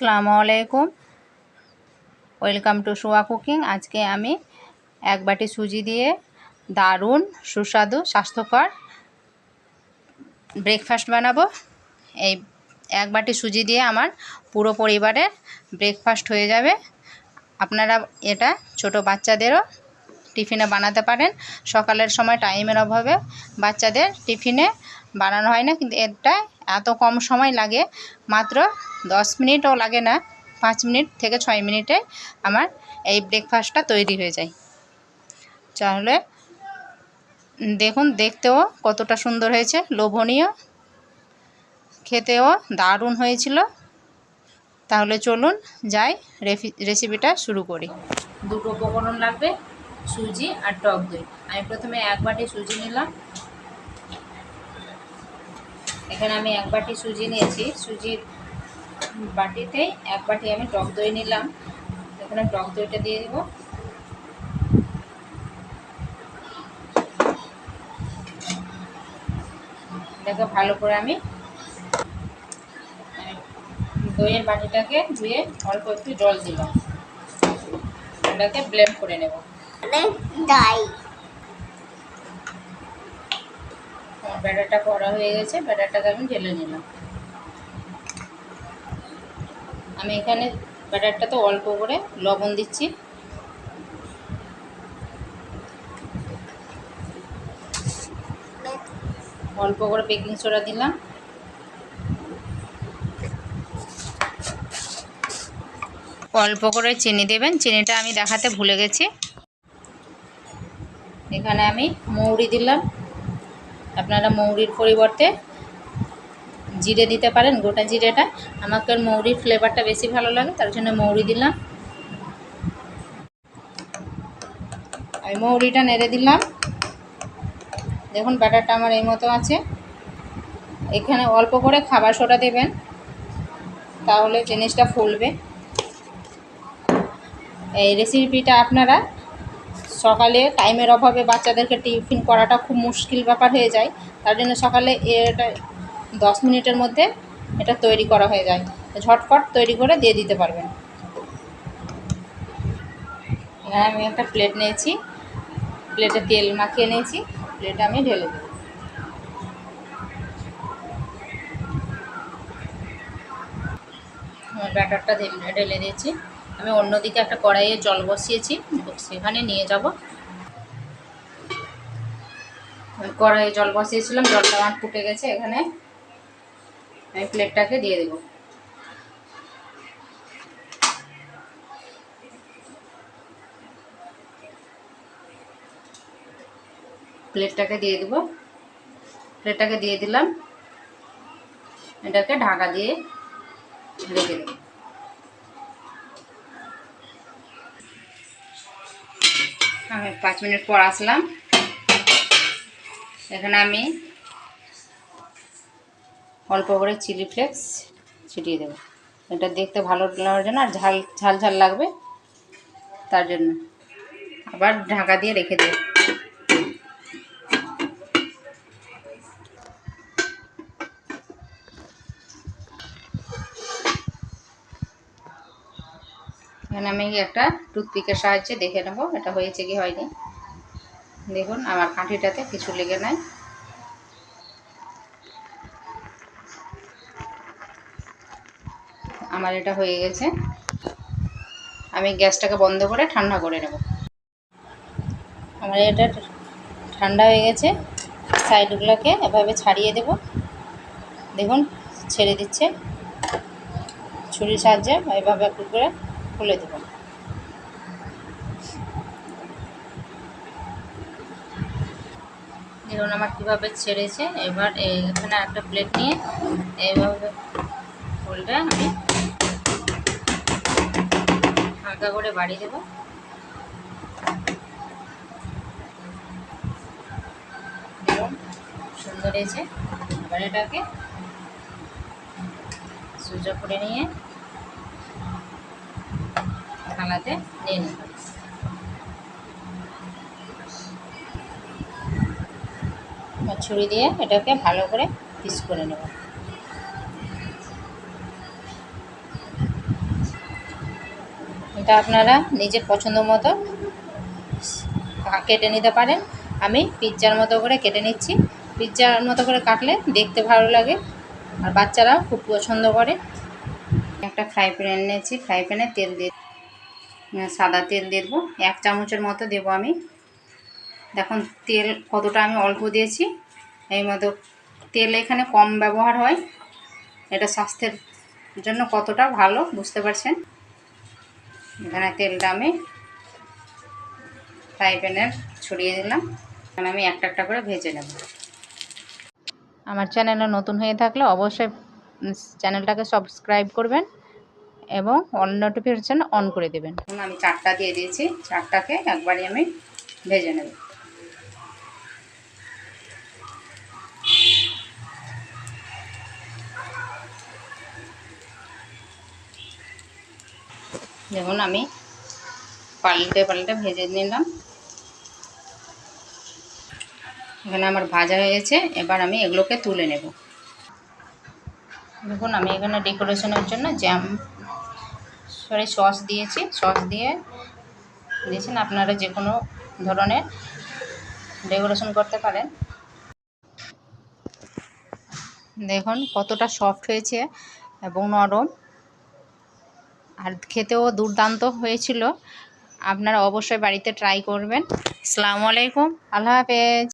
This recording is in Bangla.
আসসালামু আলাইকুম। ওয়েলকাম টু সোয়া কুকিং আজকে আমি এক বাটি সুজি দিয়ে দারুণ, সুস্বাদু, স্বাস্থ্যকর ব্রেকফাস্ট বানাবো। এই এক বাটি সুজি দিয়ে আমার পুরো পরিবারের ব্রেকফাস্ট হয়ে যাবে। আপনারা এটা ছোট বাচ্চাদেরও টিফিনে বানাতে পারেন। সকালের সময় টাইমের অভাবে বাচ্চাদের টিফিনে বানানো হয় না, কিন্তু এটা এত কম সময় লাগে, মাত্র দশ মিনিটও লাগে না, পাঁচ মিনিট থেকে ছয় মিনিটে আমার এই ব্রেকফাস্টটা তৈরি হয়ে যায়। তাহলে দেখুন, দেখতেও কতটা সুন্দর হয়েছে, লোভনীয়, খেতেও দারুণ হয়েছিল। তাহলে চলুন যাই রেসিপিটা শুরু করি। দুটো উপকরণ লাগবে, সুজি আর টক দই। আমি প্রথমে এক বাটি সুজি নিলাম। এখানে আমি এক বাটি সুজি নিয়েছি। সুজির বাটিতে এক বাটি আমি টক দই নিলাম। এখানে টক দইটা দিয়ে দেব। এটাকে ভালো করে আমি দইয়ের বাটিটাকে ধুয়ে অল্প একটু জল দিলাম। এটাকে ব্লেন্ড করে নেব। ব্যাটারটা করা হয়ে গেছে, ব্যাটারটাকে আমি ঢেলে নিলাম। আমি এখানে ব্যাটারটাতে অল্প করে লবণ দিচ্ছি। অল্প করে বেকিং সোডা দিলাম। অল্প করে চিনি দেবেন, চিনিটা আমি দেখাতে ভুলে গেছি। এখানে আমি মৌরি দিলাম। আপনারা মৌরির পরিবর্তে জিরে দিতে পারেন, গোটা জিরেটা। আমাকে মৌরির ফ্লেভারটা বেশি ভালো লাগে, তার জন্য মৌরি দিলাম। আমি মৌরিটা নেড়ে দিলাম। দেখুন ব্যাটারটা আমার এই মতো আছে। এখানে অল্প করে খাবার সোডা দেবেন, তাহলে জিনিসটা ফুলবে। এই রেসিপিটা আপনারা সকালে টাইমের অভাবে বাচ্চাদেরকে টিফিন করাটা খুব মুশকিল ব্যাপার হয়ে যায়। তার জন্য সকালে এটা দশ মিনিটের মধ্যে এটা তৈরি করা হয়ে যায়। ঝটপট তৈরি করে দিয়ে দিতে পারবেন। এখানে আমি একটা প্লেট নিয়েছি। প্লেটে তেল মাখিয়ে নিয়েছি। প্লেটে আমি ঢেলে দেব। ব্যাটারটা ঢেলে দিয়েছি। আমি অন্যদিকে একটা কড়াইয়ে জল বসিয়েছি, সেখানে নিয়ে যাব। কড়াইয়ে জল বসিয়েছিলাম, জলটা আমার ফুটে গেছে, এখানে আমি প্লেটটাকে দিয়ে দেব। প্লেটটাকে দিয়ে দেব। প্লেটটাকে দিয়ে দিলাম। এটাকে ঢাকা দিয়ে রেখে দেব। আমি পাঁচ মিনিট পর আসলাম। এখানে আমি অল্প করে চিলি ফ্লেক্স ছিটিয়ে দেবো। এটা দেখতে ভালো লাগার জন্য আর ঝাল ঝাল ঝাল লাগবে, তার জন্য। আবার ঢাকা দিয়ে রেখে দেব। এখানে আমি একটা টুথপিকের সাহায্যে দেখে নেব, এটা হয়েছে কি হয়নি। দেখুন, আমার কাঁঠিটাতে কিছু লেগে নাই। আমার এটা হয়ে গেছে। আমি গ্যাসটাকে বন্ধ করে ঠান্ডা করে নেব। আমার এটা ঠান্ডা হয়ে গেছে। সাইডগুলোকে এভাবে ছাড়িয়ে দেব। দেখুন, ছেড়ে দিচ্ছে। ছুরির সাহায্যে এভাবে করে খুলে দেব। দেখুন আমার কীভাবে ছেড়েছে। এবার এখানে একটা প্লেট নিয়ে এইভাবে ফুলটা আমি হালকা করে বাড়ি দেব। সুন্দর হয়েছে। এবার এটাকে সুজা করে নিয়ে থালাতে নিয়ে ছুরি দিয়ে এটাকে ভালো করে পিস করে নেব। এটা আপনারা নিজের পছন্দ মতো কেটে নিতে পারেন। আমি পিৎজার মতো করে কেটে নিচ্ছি। পিৎজার মতো করে কাটলে দেখতে ভালো লাগে আর বাচ্চারাও খুব পছন্দ করে। একটা ফ্রাই প্যান নিয়েছি ফ্রাই প্যানে তেল দিয়ে সাদা তেল দেবো। এক চামচের মতো দেবো আমি। দেখুন, তেল কতটা আমি অল্প দিয়েছি। এই মতো তেল এখানে কম ব্যবহার হয়। এটা স্বাস্থ্যের জন্য কতটা ভালো, বুঝতে পারছেন? এখানে তেলটা আমি ফ্রাই প্যানে ছড়িয়ে দিলাম। এখানে আমি একটা একটা করে ভেজে নেব। আমার চ্যানেলে নতুন হয়ে থাকলে অবশ্যই চ্যানেলটাকে সাবস্ক্রাইব করবেন। এবং অল নোটিফিকেশান অন করে দেবেন। আমি চারটা দিয়ে দিয়েছি, চারটাকে একবারই আমি ভেজে নেব। দেখুন, আমি পাল্টে পাল্টে ভেজে নিলাম। এখানে আমার ভাজা হয়ে গেছে, এবার আমি এগুলোকে তুলে নেব। দেখুন, আমি এখানে ডেকোরেশনের জন্য জ্যাম সরি সস দিয়েছি, সস দিয়ে দিয়েছেন আপনারা যে কোনো ধরনের ডেকোরেশন করতে পারেন। দেখুন কতটা সফট হয়েছে এবং নরম। আর খেতেও দুর্দান্ত হয়েছিল। আপনারা অবশ্যই বাড়িতে ট্রাই করবেন। আসসালামু আলাইকুম, আল্লাহ হাফেজ।